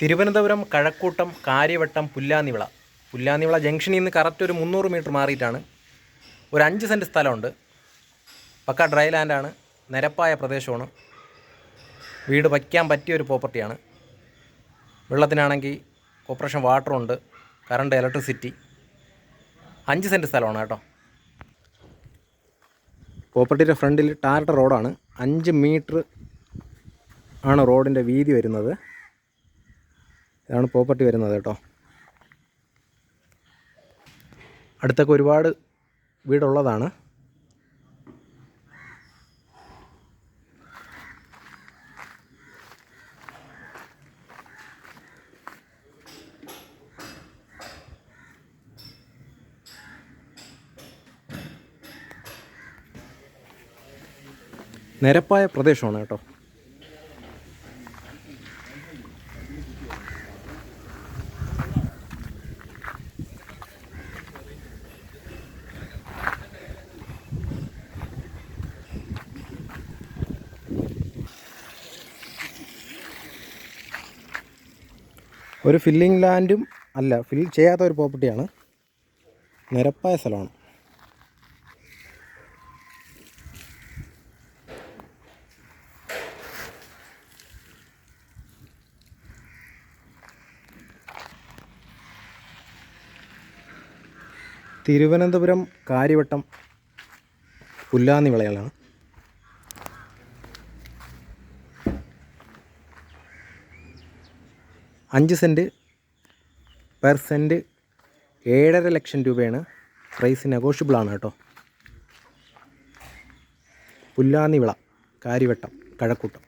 തിരുവനന്തപുരം കഴക്കൂട്ടം കാര്യവട്ടം പുല്ലാനിവിള. പുല്ലാനിവിള ജംഗ്ഷനിൽ നിന്ന് കറക്റ്റ് ഒരു മുന്നൂറ് മീറ്റർ മാറിയിട്ടാണ്. ഒരു അഞ്ച് സെന്റ് സ്ഥലമുണ്ട്. പക്ക ഡ്രൈ ലാൻഡാണ്. നിരപ്പായ പ്രദേശമാണ്. വീട് വയ്ക്കാൻ പറ്റിയ ഒരു പ്രോപ്പർട്ടിയാണ്. വെള്ളത്തിനാണെങ്കിൽ കോർപ്പറേഷൻ വാട്ടറുണ്ട് കറണ്ട് ഇലക്ട്രിസിറ്റി. അഞ്ച് സെന്റ് സ്ഥലമാണ് കേട്ടോ. പ്രോപ്പർട്ടിയുടെ ഫ്രണ്ടിൽ ടാറിട്ട റോഡാണ്. അഞ്ച് മീറ്റർ ആണ് റോഡിന്റെ വീതി വരുന്നത്. ഇതാണ് പ്രോപ്പർട്ടി വരുന്നത് കേട്ടോ. അടുത്തൊക്കെ ഒരുപാട് വീടുള്ളതാണ്. നിരപ്പായ പ്രദേശമാണ് കേട്ടോ. ഒരു ഫില്ലിംഗ് ലാൻഡും അല്ല ഫിൽ ചെയ്യാത്ത ഒരു പ്രോപ്പർട്ടിയാണ് നിരപ്പായ സ്ഥലമാണ്. തിരുവനന്തപുരം കാര്യവട്ടം പുല്ലാന്നി വിളകളാണ് അഞ്ച് സെന്റ് പെർ സെന്റ് ഏഴര ലക്ഷം രൂപയാണ് പ്രൈസ് നെഗോഷ്യബിൾ ആണ് കേട്ടോ. പുല്ലാന്നി വിള കാര്യവട്ടം കഴക്കൂട്ടം.